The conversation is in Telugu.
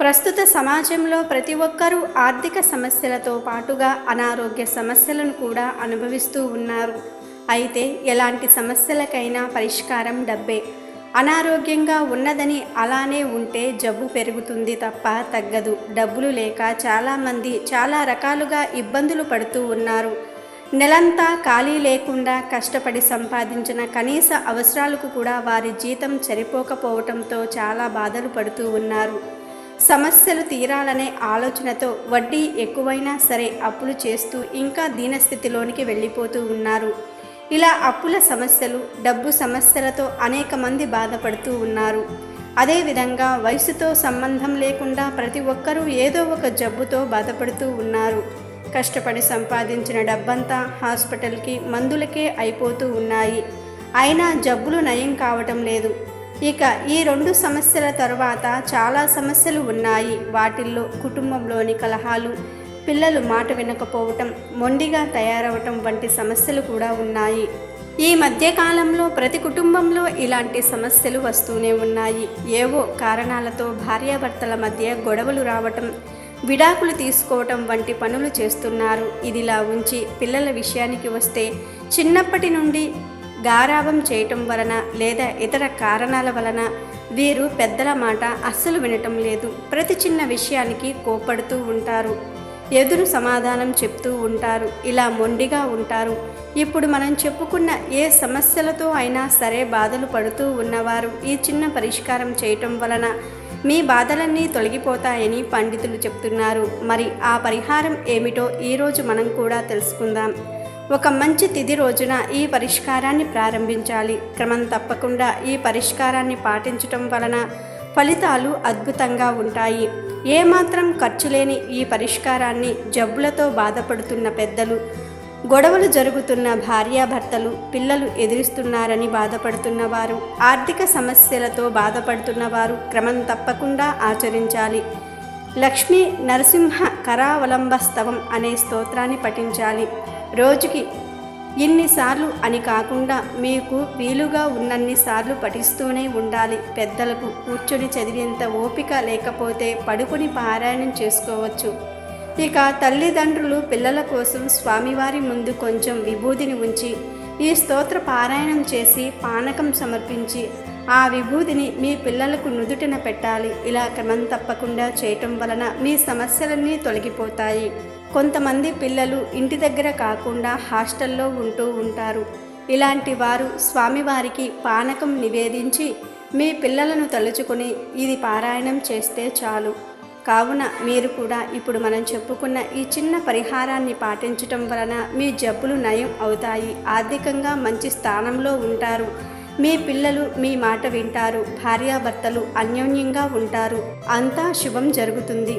ప్రస్తుత సమాజంలో ప్రతి ఒక్కరూ ఆర్థిక సమస్యలతో పాటుగా అనారోగ్య సమస్యలను కూడా అనుభవిస్తూ ఉన్నారు. అయితే ఎలాంటి సమస్యలకైనా పరిష్కారం డబ్బే. అనారోగ్యంగా ఉన్నదని అలానే ఉంటే జబ్బు పెరుగుతుంది తప్ప తగ్గదు. డబ్బులు లేక చాలామంది చాలా రకాలుగా ఇబ్బందులు పడుతూ ఉన్నారు. నెలంతా ఖాళీ లేకుండా కష్టపడి సంపాదించిన కనీస అవసరాలకు కూడా వారి జీతం సరిపోకపోవటంతో చాలా బాధలు పడుతూ ఉన్నారు. సమస్యలు తీరాలనే ఆలోచనతో వడ్డీ ఎక్కువైనా సరే అప్పులు చేస్తూ ఇంకా దీనస్థితిలోనికి వెళ్ళిపోతూ ఉన్నారు. ఇలా అప్పుల సమస్యలు డబ్బు సమస్యలతో అనేక మంది బాధపడుతూ ఉన్నారు. అదేవిధంగా వయసుతో సంబంధం లేకుండా ప్రతి ఒక్కరూ ఏదో ఒక జబ్బుతో బాధపడుతూ ఉన్నారు. కష్టపడి సంపాదించిన డబ్బంతా హాస్పిటల్కి మందులకే అయిపోతూ ఉన్నాయి. అయినా జబ్బులు నయం కావటం లేదు. ఇక ఈ రెండు సమస్యల తర్వాత చాలా సమస్యలు ఉన్నాయి. వాటిల్లో కుటుంబంలోని కలహాలు పిల్లలు మాట వినకపోవటం మొండిగా తయారవటం వంటి సమస్యలు కూడా ఉన్నాయి. ఈ మధ్యకాలంలో ప్రతి కుటుంబంలో ఇలాంటి సమస్యలు వస్తూనే ఉన్నాయి. ఏవో కారణాలతో భార్యాభర్తల మధ్య గొడవలు రావటం విడాకులు తీసుకోవటం వంటి పనులు చేస్తున్నారు. ఇదిలా ఉంచి పిల్లల విషయానికి వస్తే చిన్నప్పటి నుండి గారాభం చేయటం వలన లేదా ఇతర కారణాల వలన వీరు పెద్దల మాట అస్సలు వినటం లేదు. ప్రతి చిన్న విషయానికి కోపడుతూ ఉంటారు. ఎదురు సమాధానం చెప్తూ ఉంటారు. ఇలా మొండిగా ఉంటారు. ఇప్పుడు మనం చెప్పుకున్న ఏ సమస్యలతో అయినా సరే బాధలు పడుతూ ఉన్నవారు ఈ చిన్న పరిష్కారం చేయటం వలన మీ బాధలన్నీ తొలగిపోతాయని పండితులు చెప్తున్నారు. మరి ఆ పరిహారం ఏమిటో ఈరోజు మనం కూడా తెలుసుకుందాం. ఒక మంచి తిథి రోజున ఈ పరిష్కారాన్ని ప్రారంభించాలి. క్రమం తప్పకుండా ఈ పరిష్కారాన్ని పాటించటం వలన ఫలితాలు అద్భుతంగా ఉంటాయి. ఏమాత్రం ఖర్చు లేని ఈ పరిష్కారాన్ని జబ్బులతో బాధపడుతున్న పెద్దలు గొడవలు జరుగుతున్న భార్యాభర్తలు పిల్లలు ఎదురిస్తున్నారని బాధపడుతున్నవారు ఆర్థిక సమస్యలతో బాధపడుతున్నవారు క్రమం తప్పకుండా ఆచరించాలి. లక్ష్మీ నరసింహ కరావలంబస్తవం అనే స్తోత్రాన్ని పఠించాలి. రోజుకి ఇన్నిసార్లు అని కాకుండా మీకు వీలుగా ఉన్నన్నిసార్లు పఠిస్తూనే ఉండాలి. పెద్దలకు కూర్చొని చదివేంత ఓపిక లేకపోతే పడుకుని పారాయణం చేసుకోవచ్చు. ఇక తల్లిదండ్రులు పిల్లల కోసం స్వామివారి ముందు కొంచెం విభూదిని ఉంచి ఈ స్తోత్ర పారాయణం చేసి పానకం సమర్పించి ఆ విభూదిని మీ పిల్లలకు నుదుటిన పెట్టాలి. ఇలా క్రమం తప్పకుండా చేయటం వలన మీ సమస్యలన్నీ తొలగిపోతాయి. కొంతమంది పిల్లలు ఇంటి దగ్గర కాకుండా హాస్టల్లో ఉంటూ ఉంటారు. ఇలాంటి వారు స్వామివారికి పానకం నివేదించి మీ పిల్లలను తలుచుకుని ఇది పారాయణం చేస్తే చాలు. కావున మీరు కూడా ఇప్పుడు మనం చెప్పుకున్న ఈ చిన్న పరిహారాన్ని పాటించటం వలన మీ జబ్బులు నయం అవుతాయి. ఆర్థికంగా మంచి స్థానంలో ఉంటారు. మీ పిల్లలు మీ మాట వింటారు. భార్యాభర్తలు అన్యోన్యంగా ఉంటారు. అంతా శుభం జరుగుతుంది.